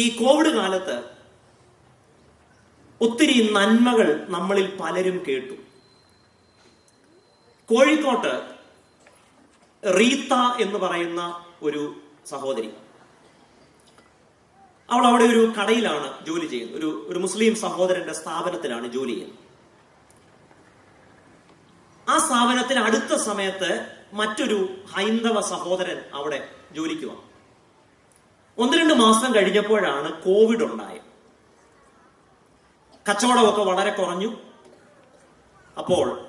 ഈ കോവിഡ് കാലത്ത് ഒത്തിരി നന്മകൾ നമ്മളിൽ പലരും കേട്ടു. കോഴിക്കോട്ട് റീത്ത എന്ന് പറയുന്ന ഒരു സഹോദരി. അവൾ അവിടെ ഒരു കടയിലാണ് ജോലി ചെയ്യുന്നത്. ഒരു ഒരു മുസ്ലിം സഹോദരന്റെ സ്ഥാപനത്തിലാണ് ജോലി ചെയ്യുന്നത്. ആ സ്ഥാപനത്തിൽ അടുത്ത സമയത്ത് മറ്റൊരു ഹൈന്ദവ സഹോദരൻ അവിടെ ജോലിക്ക് വന്നു. ഒന്ന് രണ്ട് മാസം കഴിഞ്ഞപ്പോഴാണ് കോവിഡ് ഉണ്ടായത്. കച്ചവടമൊക്കെ വളരെ കുറഞ്ഞു. അപ്പോൾ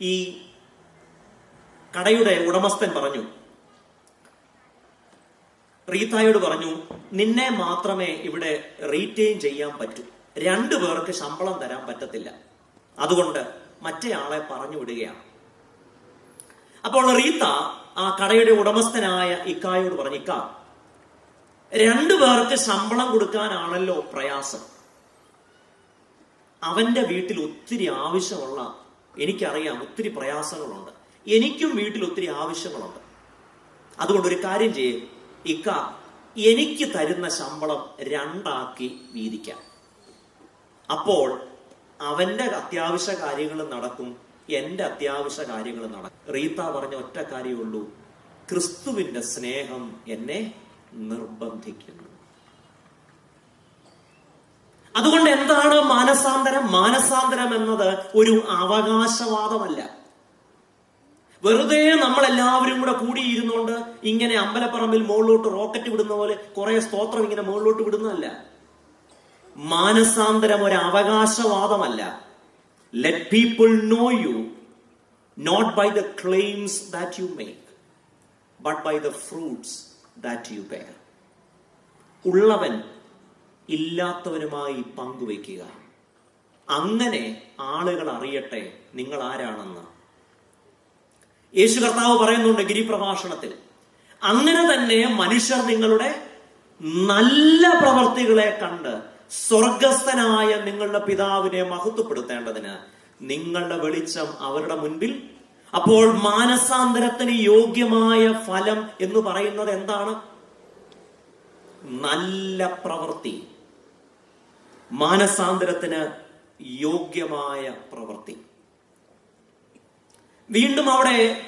ഈ കടയുടെ ഉടമസ്ഥൻ പറഞ്ഞു റീത്തായോട് പറഞ്ഞു നിന്നെ മാത്രമേ ഇവിടെ റീറ്റെയിൻ ചെയ്യാൻ പറ്റൂ. രണ്ടു പേർക്ക് ശമ്പളം തരാൻ പറ്റത്തില്ല. അതുകൊണ്ട് മറ്റേ ആളെ പറഞ്ഞു വിടുകയാണ്. അപ്പോൾ റീത്ത ആ കടയുടെ ഉടമസ്ഥനായ ഇക്കായോട് പറഞ്ഞു ഇക്ക രണ്ടു പേർക്ക് ശമ്പളം കൊടുക്കാനാണല്ലോ പ്രയാസം. അവന്റെ വീട്ടിൽ ഒത്തിരി ആവശ്യമുള്ള എനിക്കറിയാം ഒത്തിരി പ്രയാസങ്ങളുണ്ട്. എനിക്കും വീട്ടിൽ ഒത്തിരി ആവശ്യങ്ങളുണ്ട്. അതുകൊണ്ട് ഒരു കാര്യം ചെയ്യും. ഇക്ക എനിക്ക് തരുന്ന ശമ്പളം രണ്ടാക്കി വീതിക്കാം. അപ്പോൾ അവന്റെ അത്യാവശ്യ കാര്യങ്ങൾ നടക്കും എന്റെ അത്യാവശ്യ കാര്യങ്ങൾ നടക്കും. റീത്ത പറഞ്ഞ ഒറ്റ കാര്യമുള്ളൂ ക്രിസ്തുവിന്റെ സ്നേഹം എന്നെ നിർബന്ധിക്കുന്നു. അതുകൊണ്ട് എന്താണ് മാനസാന്തരം? മാനസാന്തരം എന്നത് ഒരു അവകാശവാദമല്ല. വെറുതെ നമ്മൾ എല്ലാവരും കൂടെ കൂടിയിരുന്നുകൊണ്ട് ഇങ്ങനെ അമ്പലപ്പറമ്പിൽ മുകളിലോട്ട് റോക്കറ്റ് വിടുന്ന പോലെ കുറെ സ്തോത്രം ഇങ്ങനെ മുകളിലോട്ട് വിടുന്നതല്ല. മാനസാന്തരം ഒരു അവകാശവാദമല്ല. Let people know you not by the claims that you make but by the fruits that you bear ഉള്ളവൻ ഇല്ലാത്തവനുമായി പങ്കുവയ്ക്കുക. അങ്ങനെ ആളുകൾ അറിയട്ടെ നിങ്ങൾ ആരാണെന്ന്. യേശു കർത്താവ് പറയുന്നുണ്ട് ഗിരിപ്രഭാഷണത്തിൽ. അങ്ങനെ തന്നെ മനുഷ്യർ നിങ്ങളുടെ നല്ല പ്രവർത്തികളെ കണ്ട് സ്വർഗസ്ഥനായ നിങ്ങളുടെ പിതാവിനെ മഹത്വപ്പെടുത്തേണ്ടതിന് നിങ്ങളുടെ വെളിച്ചം അവരുടെ മുൻപിൽ അപ്പോൾ മാനസാന്തരത്തിന് യോഗ്യമായ ഫലം എന്ന് പറയുന്നത് എന്താണ്? നല്ല പ്രവൃത്തി. മാനസാന്തരത്തിന് യോഗ്യമായ പ്രവൃത്തി. വീണ്ടും അവിടെ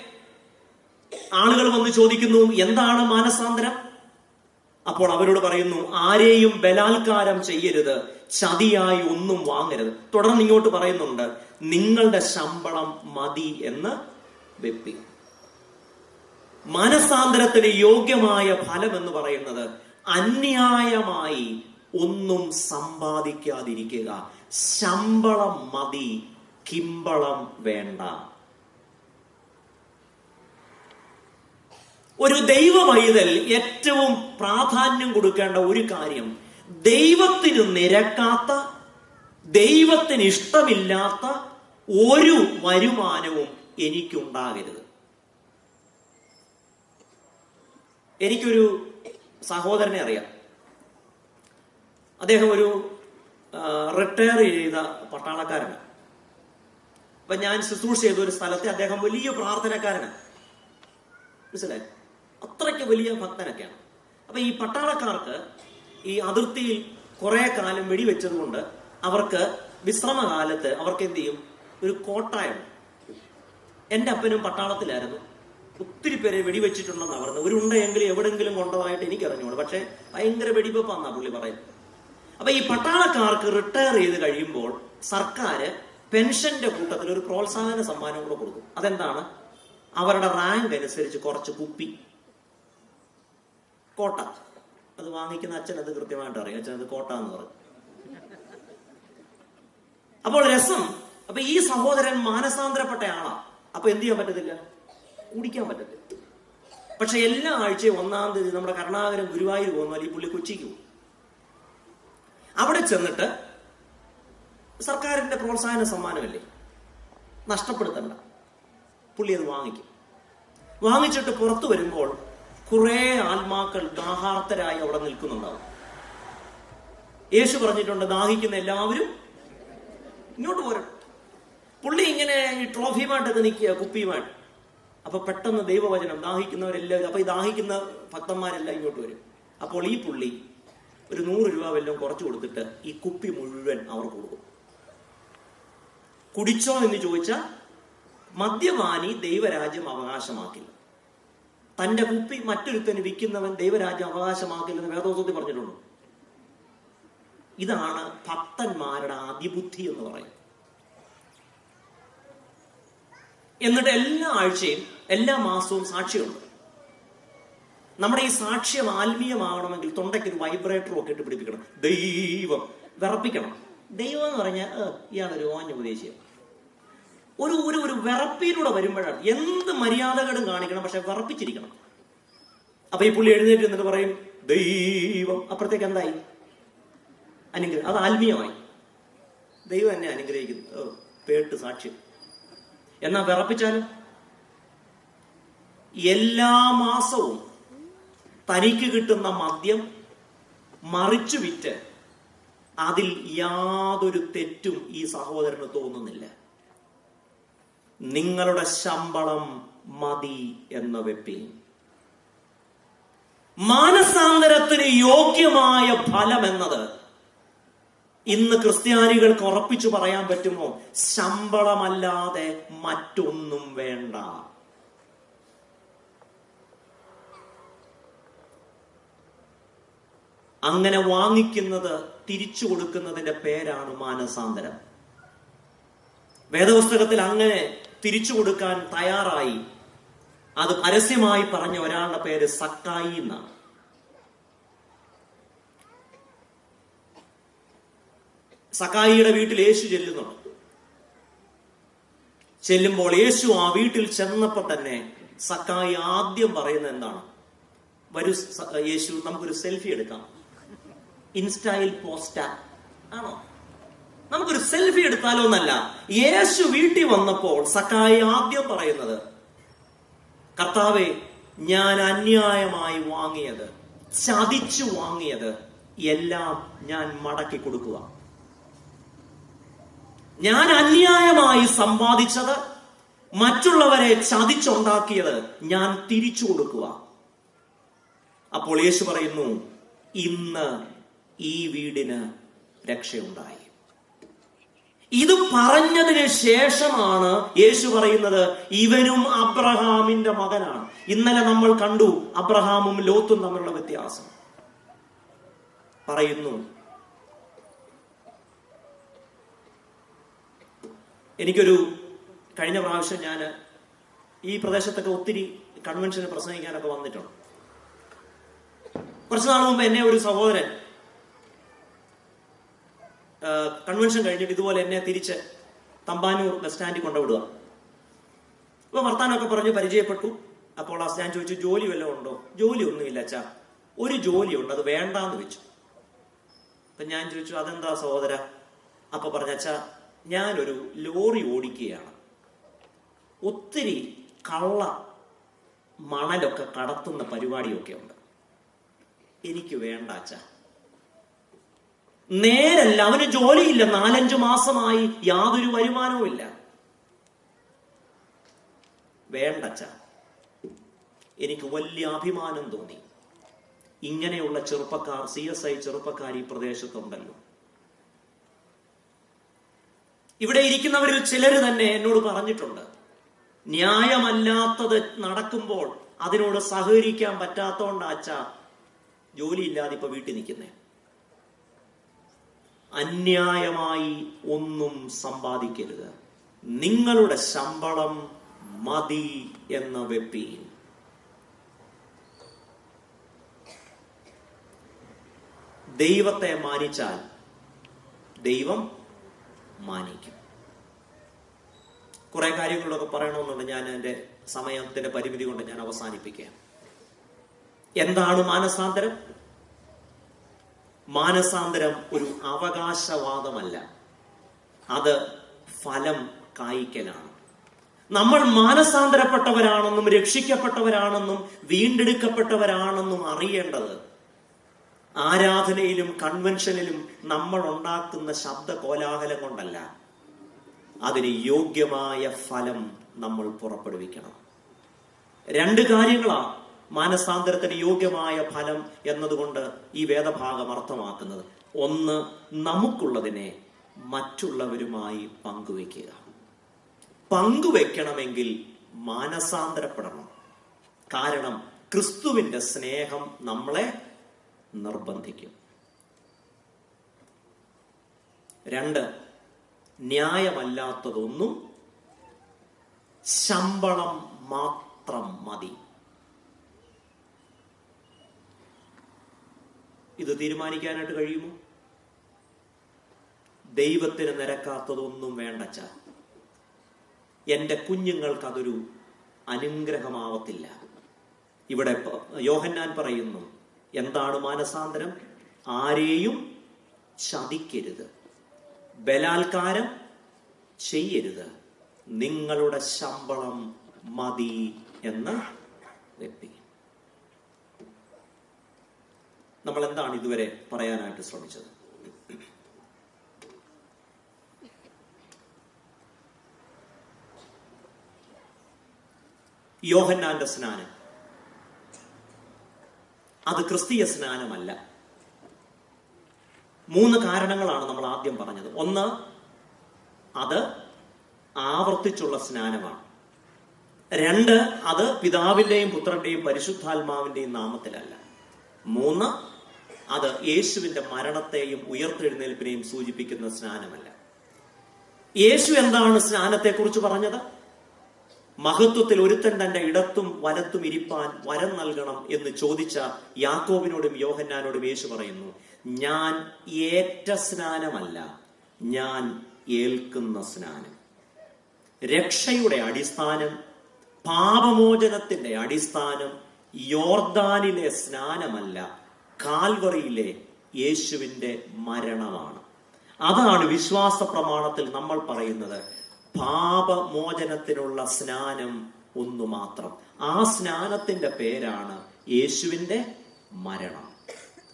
ആളുകൾ വന്ന് ചോദിക്കുന്നു എന്താണ് മാനസാന്തരം? അപ്പോൾ അവരോട് പറയുന്നു ആരെയും ബലാത്കാരം ചെയ്യരുത് ചതിയായി ഒന്നും വാങ്ങരുത്. തുടർന്ന് ഇങ്ങോട്ട് പറയുന്നുണ്ട് നിങ്ങളുടെ ശമ്പളം മതി എന്ന് വെപ്പി മനസാന്തരത്തിന് യോഗ്യമായ ഫലം എന്ന് പറയുന്നത് അന്യായമായി ഒന്നും സമ്പാദിക്കാതിരിക്കുക. ശമ്പളം മതി കിമ്പളം വേണ്ട. ഒരു ദൈവ ഏറ്റവും പ്രാധാന്യം കൊടുക്കേണ്ട ഒരു കാര്യം ദൈവത്തിന് നിരക്കാത്ത ദൈവത്തിന് ഇഷ്ടമില്ലാത്ത ഒരു വരുമാനവും എനിക്കുണ്ടാകരുത്. എനിക്കൊരു സഹോദരനെ അറിയാം. അദ്ദേഹം ഒരു റിട്ടയർ ചെയ്ത പട്ടാളക്കാരനാണ്. അപ്പൊ ഞാൻ ശുശ്രൂഷ ചെയ്ത ഒരു സ്ഥലത്തെ അദ്ദേഹം വലിയ പ്രാർത്ഥനക്കാരനാണ്. മനസ്സിലായി? അത്രയ്ക്ക് വലിയ ഭക്തനൊക്കെയാണ്. അപ്പൊ ഈ പട്ടാളക്കാർക്ക് ഈ അതിർത്തിയിൽ കുറെ കാലം വെടിവെച്ചതുകൊണ്ട് അവർക്ക് വിശ്രമകാലത്ത് അവർക്ക് എന്ത് ചെയ്യും? ഒരു കോട്ടായം എന്റെ അപ്പനും പട്ടാളത്തിലായിരുന്നു. ഒത്തിരി പേരെ വെടിവെച്ചിട്ടുണ്ടെന്നാണ് പറയുന്നത് ഒരു ഉണ്ടെങ്കിൽ എവിടെങ്കിലും കൊണ്ടതായിട്ട് എനിക്ക് പക്ഷേ ഭയങ്കര വെടിവെപ്പാന്നാ പുള്ളി പറയുന്നത്. അപ്പൊ ഈ പട്ടാളക്കാർക്ക് റിട്ടയർ ചെയ്ത് കഴിയുമ്പോൾ സർക്കാർ പെൻഷന്റെ കൂട്ടത്തിൽ ഒരു പ്രോത്സാഹന സമ്മാനം കൂടെ കൊടുക്കും. അതെന്താണ്? അവരുടെ റാങ്ക് അനുസരിച്ച് കുറച്ച് കുപ്പി. കോട്ട. അത് വാങ്ങിക്കുന്ന അച്ഛൻ അത് കൃത്യമായിട്ട് അറിയാം. അച്ഛൻ അത് കോട്ട എന്ന് പറയും. അപ്പോൾ രസം. അപ്പൊ ഈ സഹോദരൻ മാനസാന്തരപ്പെട്ട ആളാ അപ്പൊ എന്ത് ചെയ്യാൻ പറ്റത്തില്ല? കുടിക്കാൻ പറ്റത്തില്ല. പക്ഷെ എല്ലാ ആഴ്ചയും ഒന്നാം തീയതി നമ്മുടെ കരുണാകരൻ ഗുരുവായൂർ പോകുന്നാൽ ഈ പുള്ളി കൊച്ചിക്ക് പോകും. അവിടെ ചെന്നിട്ട് സർക്കാരിന്റെ പ്രോത്സാഹന സമ്മാനമല്ലേ? നഷ്ടപ്പെടുത്തണ്ട. പുള്ളി അത് വാങ്ങിക്കും. വാങ്ങിച്ചിട്ട് പുറത്തു വരുമ്പോൾ കുറെ ആത്മാക്കൾ ദാഹാർത്തരായി അവിടെ നിൽക്കുന്നുണ്ടാവും. യേശു പറഞ്ഞിട്ടുണ്ട് ദാഹിക്കുന്ന എല്ലാവരും ഇങ്ങോട്ട് പോരും. പുള്ളി ഇങ്ങനെ ഈ ട്രോഫിയുമായിട്ടൊക്കെ നിൽക്കുക കുപ്പിയുമായിട്ട്. അപ്പൊ പെട്ടെന്ന് ദൈവവചനം ദാഹിക്കുന്നവരെല്ലാവരും അപ്പൊ ഈ ദാഹിക്കുന്ന ഭക്തന്മാരെല്ലാം ഇങ്ങോട്ട് വരും. അപ്പോൾ ഈ പുള്ളി ഒരു നൂറ് രൂപ വല്ലതും കുറച്ച് കൊടുത്തിട്ട് ഈ കുപ്പി മുഴുവൻ അവർ കൊടുക്കും. കുടിച്ചോ എന്ന് ചോദിച്ചാൽ മദ്യപാനി ദൈവരാജ്യം അവകാശമാക്കില്ല. തന്റെ കുപ്പി മറ്റൊരുത്തന് വിൽക്കുന്നവൻ ദൈവരാജ്യം അവകാശമാക്കില്ലെന്ന് വേദോസത്തിൽ പറഞ്ഞിട്ടുണ്ട്. ഇതാണ് ഭക്തന്മാരുടെ അതിബുദ്ധി എന്ന് പറയും എന്നിട്ട് എല്ലാ ആഴ്ചയും എല്ലാ മാസവും സാക്ഷിയുണ്ട്. നമ്മുടെ ഈ സാക്ഷ്യം ആത്മീയമാകണമെങ്കിൽ തൊണ്ടയ്ക്ക് ഒരു വൈബ്രേറ്ററും ഒക്കെ ഇട്ട് പിടിപ്പിക്കണം. ദൈവം. വിറപ്പിക്കണം. ദൈവം എന്ന് പറഞ്ഞാൽ "ഏ, ഇയാളൊരു ഓഞ്ഞ ഉപദേശിയാണ് ഒരു ഒരു ഒരു വിറപ്പിലൂടെ വരുമ്പോഴാണ് എന്ത് മര്യാദകളും കാണിക്കണം പക്ഷെ വിറപ്പിച്ചിരിക്കണം. അപ്പൊ ഈ പുള്ളി എഴുന്നേറ്റ് എന്നിട്ട് പറയും ദൈവം. അപ്പുറത്തേക്ക് എന്തായി? അനുഗ്രഹം അത് ആത്മീയമായി. ദൈവം എന്നെ അനുഗ്രഹിക്കുന്നു. പേട്ട് സാക്ഷ്യം. എന്നാ വിറപ്പിച്ചാൽ എല്ലാ മാസവും തനിക്ക് കിട്ടുന്ന മദ്യം മറിച്ചു വിറ്റ് അതിൽ യാതൊരു തെറ്റും ഈ സഹോദരന് തോന്നുന്നില്ല. നിങ്ങളുടെ ശമ്പളം മതി എന്ന വെപ്പിൻ മാനസാന്തരത്തിന് യോഗ്യമായ ഫലം എന്നത് ഇന്ന് ക്രിസ്ത്യാനികൾക്ക് ഉറപ്പിച്ചു പറയാൻ പറ്റുമോ? ശമ്പളമല്ലാതെ മറ്റൊന്നും വേണ്ട. അങ്ങനെ വാങ്ങിക്കുന്നത് തിരിച്ചു കൊടുക്കുന്നതിന്റെ പേരാണ് മാനസാന്തരം. വേദപുസ്തകത്തിൽ അങ്ങനെ തിരിച്ചു കൊടുക്കാൻ തയ്യാറായി. അത് പരസ്യമായി പറഞ്ഞ ഒരാളുടെ പേര് സക്കായി എന്നാണ്. സക്കായിയുടെ വീട്ടിൽ യേശു ചെല്ലുന്നുണ്ട്. ചെല്ലുമ്പോൾ യേശു ആ വീട്ടിൽ ചെന്നപ്പോൾ തന്നെ സക്കായി ആദ്യം പറയുന്നത് എന്താണ്? വരൂ യേശു നമുക്കൊരു സെൽഫി എടുക്കാം. ഇൻസ്റ്റയിൽ പോസ്റ്റ ആണോ? നമുക്കൊരു സെൽഫി എടുത്താലോ എന്നല്ല. യേശു വീട്ടിൽ വന്നപ്പോൾ സക്കായി ആദ്യം പറയുന്നത് കർത്താവെ ഞാൻ അന്യായമായി വാങ്ങിയത് ചതിച്ചു വാങ്ങിയത് എല്ലാം ഞാൻ മടക്കി കൊടുക്കുക. ഞാൻ അന്യായമായി സമ്പാദിച്ചത് മറ്റുള്ളവരെ ചതിച്ചുണ്ടാക്കിയത് ഞാൻ തിരിച്ചു കൊടുക്കുക. അപ്പോൾ യേശു പറയുന്നു ഇന്ന് ഈ വീടിന് രക്ഷയുണ്ടായി. ഇത് പറഞ്ഞതിന് ശേഷമാണ് യേശു പറയുന്നത് ഇവനും അബ്രഹാമിന്റെ മകനാണ്. ഇന്നലെ നമ്മൾ കണ്ടു അബ്രഹാമും ലോത്തും തമ്മിലുള്ള വ്യത്യാസം. പറയുന്നു എനിക്കൊരു കഴിഞ്ഞ പ്രാവശ്യം ഞാൻ ഈ പ്രദേശത്തൊക്കെ ഒത്തിരി കൺവെൻഷന് പ്രസംഗിക്കാനൊക്കെ വന്നിട്ടുണ്ട്. കുറച്ചു നാൾ മുമ്പ് എന്നെ ഒരു സഹോദരൻ കൺവെൻഷൻ കഴിഞ്ഞിട്ട് ഇതുപോലെ എന്നെ തിരിച്ച് തമ്പാനൂർ ബസ് സ്റ്റാൻഡിൽ കൊണ്ടുവിടുക. അപ്പൊ വർത്താനമൊക്കെ പറഞ്ഞ് പരിചയപ്പെട്ടു. അപ്പോൾ ആ ഞാൻ ചോദിച്ചു ജോലി വല്ലതും ഉണ്ടോ? ജോലി ഒന്നുമില്ല അച്ഛാ. ഒരു ജോലിയുണ്ട് അത് വേണ്ടാന്ന് വെച്ചു. അപ്പൊ ഞാൻ ചോദിച്ചു അതെന്താ സഹോദര? അപ്പൊ പറഞ്ഞ അച്ഛാ ഞാനൊരു ലോറി ഓടിക്കുകയാണ്. ഒത്തിരി കള്ള മണലൊക്കെ കടത്തുന്ന പരിപാടിയൊക്കെ ഉണ്ട് എനിക്ക് വേണ്ട അച്ഛ. നേരല്ല അവന് ജോലിയില്ല. നാലഞ്ച് മാസമായി യാതൊരു വരുമാനവും ഇല്ല. അച്ഛ. എനിക്ക് വലിയ അഭിമാനം തോന്നി. ഇങ്ങനെയുള്ള ചെറുപ്പക്കാർ സി എസ് ഐ ചെറുപ്പക്കാർ ഈ പ്രദേശത്തുണ്ടല്ലോ. ഇവിടെ ഇരിക്കുന്നവരിൽ ചിലർ തന്നെ എന്നോട് പറഞ്ഞിട്ടുണ്ട് ന്യായമല്ലാത്തത് നടക്കുമ്പോൾ അതിനോട് സഹകരിക്കാൻ പറ്റാത്തോണ്ടാച്ച ജോലിയില്ലാതെ ഇപ്പൊ വീട്ടിൽ നിൽക്കുന്നേ. അന്യായമായി ഒന്നും സമ്പാദിക്കരുത്. നിങ്ങളുടെ ശമ്പളം മതി എന്ന വെപ്പീൻ ദൈവത്തെ മാനിച്ചാൽ ദൈവം മാനിക്കും. കുറെ കാര്യങ്ങളൊക്കെ പറയണമെന്നുണ്ട് ഞാൻ എന്റെ സമയത്തിന്റെ പരിമിതി കൊണ്ട് ഞാൻ അവസാനിപ്പിക്കാം. എന്താണ് മാനസാന്തരം? മാനസാന്തരം ഒരു അവകാശവാദമല്ല. അത് ഫലം കായ്ക്കലാണ്. നമ്മൾ മാനസാന്തരപ്പെട്ടവരാണെന്നും രക്ഷിക്കപ്പെട്ടവരാണെന്നും വീണ്ടെടുക്കപ്പെട്ടവരാണെന്നും അറിയേണ്ടത് ആരാധനയിലും കൺവെൻഷനിലും നമ്മൾ ഉണ്ടാക്കുന്ന ശബ്ദ കോലാഹലം കൊണ്ടല്ല. അതിന് യോഗ്യമായ ഫലം നമ്മൾ പുറപ്പെടുവിക്കണം. രണ്ട് കാര്യങ്ങളാണ് മാനസാന്തരത്തിന് യോഗ്യമായ ഫലം എന്നതുകൊണ്ട് ഈ വേദഭാഗം അർത്ഥമാക്കുന്നത്. ഒന്ന് നമുക്കുള്ളതിനെ മറ്റുള്ളവരുമായി പങ്കുവെക്കുക പങ്കുവെക്കണമെങ്കിൽ മാനസാന്തരപ്പെടണം. കാരണം ക്രിസ്തുവിന്റെ സ്നേഹം നമ്മളെ നിർബന്ധിക്കും. രണ്ട് ന്യായമല്ലാത്തതൊന്നും ശമ്പളം മാത്രം മതി. ഇത് തീരുമാനിക്കാനായിട്ട് കഴിയുമോ? ദൈവത്തിന് നിരക്കാത്തതൊന്നും വേണ്ടച്ച എന്റെ കുഞ്ഞുങ്ങൾക്ക് അതൊരു അനുഗ്രഹമാവത്തില്ല. ഇവിടെ യോഹന്നാൻ പറയുന്നു എന്താണ് മാനസാന്തരം? ആരെയും ചതിക്കരുത്. ബലാത്കാരം ചെയ്യരുത്. നിങ്ങളുടെ ശമ്പളം മതി എന്ന് വ്യക്തി. നമ്മൾ എന്താണ് ഇതുവരെ പറയാനായിട്ട് ശ്രമിച്ചത്? യോഹന്നാന്റെ സ്നാനം. അത് ക്രിസ്തീയ സ്നാനമല്ല. മൂന്ന് കാരണങ്ങളാണ് നമ്മൾ ആദ്യം പറഞ്ഞത്. ഒന്ന് അത് ആവർത്തിച്ചുള്ള സ്നാനമാണ്. രണ്ട് അത് പിതാവിന്റെയും പുത്രന്റെയും പരിശുദ്ധാത്മാവിന്റെയും നാമത്തിലല്ല. മൂന്ന് അത് യേശുവിന്റെ മരണത്തെയും ഉയർത്തെഴുന്നേൽപ്പിനെയും സൂചിപ്പിക്കുന്ന സ്നാനമല്ല. യേശു എന്താണ് സ്നാനത്തെക്കുറിച്ച് പറഞ്ഞത്? മഹത്വത്തിൽ ഒരുത്തൻ തന്റെ ഇടത്തും വലത്തും ഇരിപ്പാൻ വരം നൽകണം എന്ന് ചോദിച്ച യാക്കോബിനോടും യോഹന്നാനോടും യേശു പറയുന്നു ഞാൻ ഏറ്റ സ്നാനമല്ല ഞാൻ ഏൽക്കുന്ന സ്നാനം. രക്ഷയുടെ അടിസ്ഥാനം പാപമോചനത്തിന്റെ അടിസ്ഥാനം യോർദാനിലെ സ്നാനമല്ല കാൽവറിയിലെ യേശുവിന്റെ മരണമാണ്. അതാണ് വിശ്വാസ പ്രമാണത്തിൽ നമ്മൾ പറയുന്നത്. പാപമോചനത്തിനുള്ള സ്നാനം ഒന്നു മാത്രം. ആ സ്നാനത്തിന്റെ പേരാണ് യേശുവിന്റെ മരണം.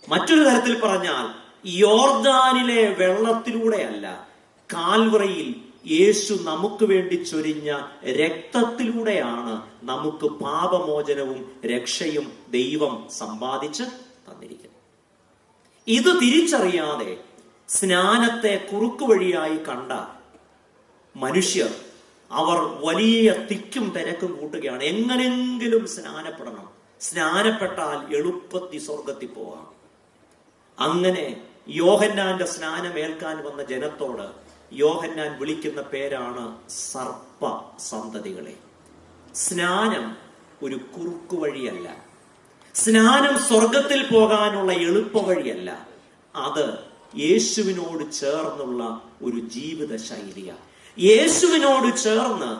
മറ്റൊരു തരത്തിൽ പറഞ്ഞാൽ യോർദാനിലെ വെള്ളത്തിലൂടെയല്ല കാൽവറയിൽ യേശു നമുക്ക് വേണ്ടി ചൊരിഞ്ഞ രക്തത്തിലൂടെയാണ് നമുക്ക് പാപമോചനവും രക്ഷയും ദൈവം സമ്പാദിച്ച് തന്നിരിക്കുന്നത്. ഇത് തിരിച്ചറിയാതെ സ്നാനത്തെ കുറുക്കുവഴിയായി കണ്ട മനുഷ്യർ അവർ വലിയ തിക്കും തിരക്കും കൂട്ടുകയാണ്. എങ്ങനെങ്കിലും സ്നാനപ്പെടണം. സ്നാനപ്പെട്ടാൽ എളുപ്പത്തി സ്വർഗത്തിൽ പോവാം. അങ്ങനെ യോഹന്നാന്റെ സ്നാനമേൽക്കാൻ വന്ന ജനത്തോട് യോഹന്നാൻ വിളിക്കുന്ന പേരാണ് സർപ്പ സന്തതികളെ സ്നാനം ഒരു കുറുക്കു വഴിയല്ല. സ്നാനം സ്വർഗത്തിൽ പോകാനുള്ള എളുപ്പ വഴിയല്ല. അത് യേശുവിനോട് ചേർന്നുള്ള ഒരു ജീവിത ശൈലിയാണ് യേശുവിനോട് ചേർന്ന്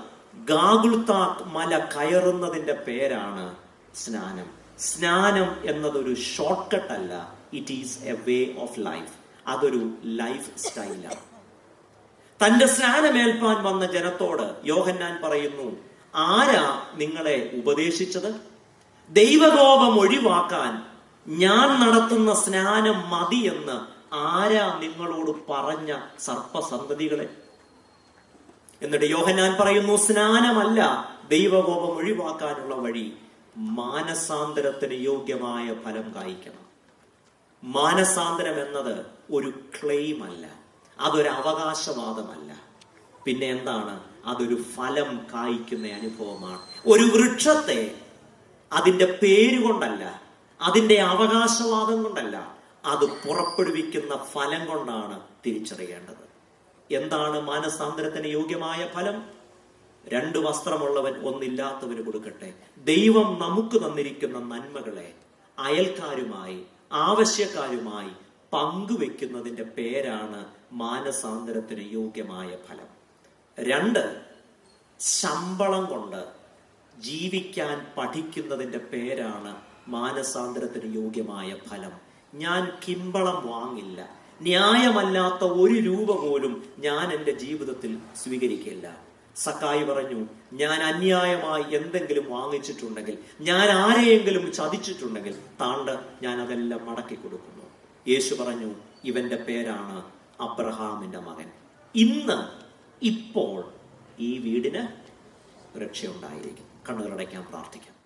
ഗാഗുൽത്താക് മല കയറുന്നതിന്റെ പേരാണ് സ്നാനം. സ്നാനം എന്നതൊരു ഷോർട്ട് കട്ട് അല്ല. It is a way of life അതൊരു ലൈഫ് സ്റ്റൈലാണ് തന്റെ സ്നാനമേൽപ്പാൻ വന്ന ജനത്തോട് യോഹന്നാൻ പറയുന്നു ആരാ നിങ്ങളെ ഉപദേശിച്ചത്? ദൈവകോപം ഒഴിവാക്കാൻ ഞാൻ നടത്തുന്ന സ്നാനം മതിയെന്ന് ആരാ നിങ്ങളോട് പറഞ്ഞ സർപ്പസന്തതികളെ? എന്നിട്ട് യോഹന്നാൻ പറയുന്നു സ്നാനമല്ല ദൈവകോപം ഒഴിവാക്കാനുള്ള വഴി മാനസാന്തരത്തിന് യോഗ്യമായ ഫലം കായ്ക്കണം. മാനസാന്തരം എന്നത് ഒരു ക്ലെയിം അല്ല അതൊരു അവകാശവാദമല്ല. പിന്നെ എന്താണ്? അതൊരു ഫലം കായ്ക്കുന്ന അനുഭവമാണ്. ഒരു വൃക്ഷത്തെ അതിന്റെ പേര് കൊണ്ടല്ല അതിന്റെ അവകാശവാദം കൊണ്ടല്ല അത് പുറപ്പെടുവിക്കുന്ന ഫലം കൊണ്ടാണ് തിരിച്ചറിയേണ്ടത്. എന്താണ് മാനസാന്തരത്തിന് യോഗ്യമായ ഫലം? രണ്ട് വസ്ത്രമുള്ളവൻ ഒന്നില്ലാത്തവന് കൊടുക്കട്ടെ. ദൈവം നമുക്ക് തന്നിരിക്കുന്ന നന്മകളെ അയൽക്കാരുമായി ആവശ്യക്കാരുമായി പങ്കുവെക്കുന്നതിന്റെ പേരാണ് മാനസാന്തരത്തിന് യോഗ്യമായ ഫലം. രണ്ട് ശമ്പളം കൊണ്ട് ജീവിക്കാൻ പഠിക്കുന്നതിന്റെ പേരാണ് മാനസാന്തരത്തിന് യോഗ്യമായ ഫലം. ഞാൻ കിമ്പളം വാങ്ങില്ല. ന്യായമല്ലാത്ത ഒരു രൂപ പോലും ഞാൻ എന്റെ ജീവിതത്തിൽ സ്വീകരിക്കില്ല. സക്കായി പറഞ്ഞു ഞാൻ അന്യായമായി എന്തെങ്കിലും വാങ്ങിച്ചിട്ടുണ്ടെങ്കിൽ ഞാൻ ആരെയെങ്കിലും ചതിച്ചിട്ടുണ്ടെങ്കിൽ താണ്ട് ഞാൻ അതെല്ലാം മടക്കി കൊടുക്കുന്നു. യേശു പറഞ്ഞു ഇവന്റെ പേരാണ് അബ്രഹാമിന്റെ മകൻ. ഇന്ന് ഇപ്പോൾ ഈ വീടിന് രക്ഷയുണ്ടായിരിക്കും. കണ്ണുകളടയ്ക്കാൻ പ്രാർത്ഥിക്കാം.